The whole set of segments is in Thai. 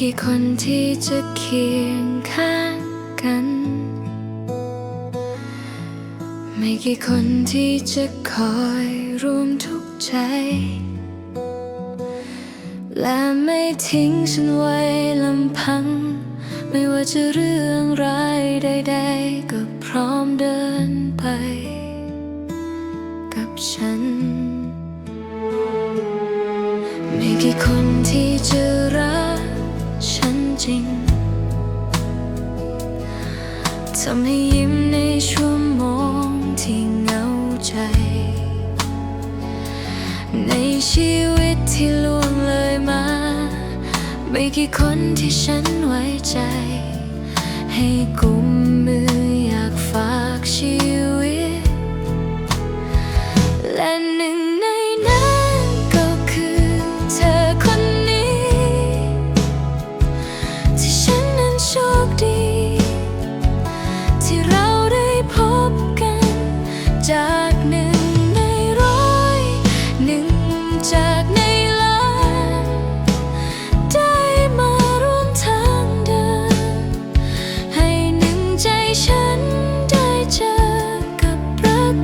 กี่คนที่จะเคียงข้างกัน ไม่กี่คนที่จะคอยร่วมทุกใจ และไม่ทิ้งฉันไว้ลำพัง ไม่ว่าจะเรื่องร้ายใดๆ ก็พร้อมเดินไป กับฉัน ไม่กี่คนที่จะรัก จริงทำให้ยิ้มในชั่วโมงที่เหงาใจ ในชีวิตที่ล่วงเลยมา ไม่กี่คนที่ฉันไว้ใจ ให้กุม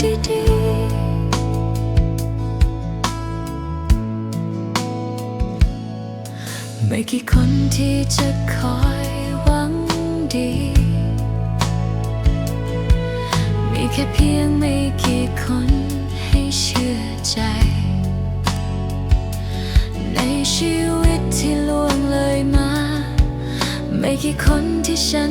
ดีๆ ไม่กี่คนที่จะคอยหวังดี มีแค่เพียงไม่กี่คนให้เชื่อใจ ในชีวิตที่ล่วงเลยมา ไม่กี่คนที่ฉัน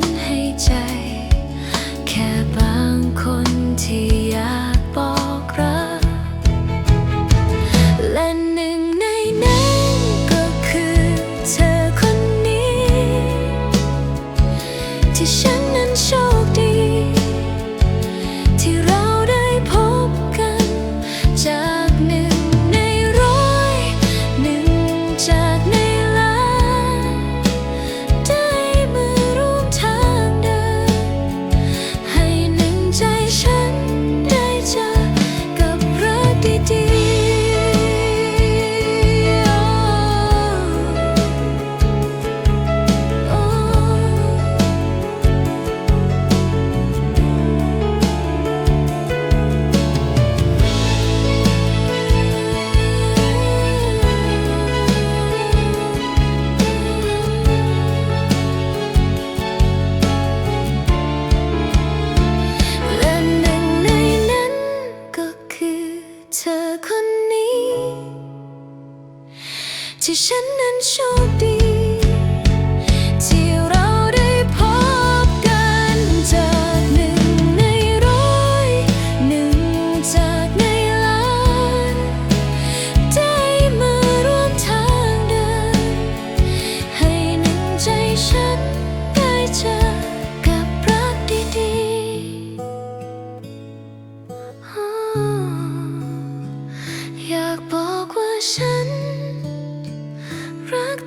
ที่ฉันนั้นโชคดี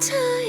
time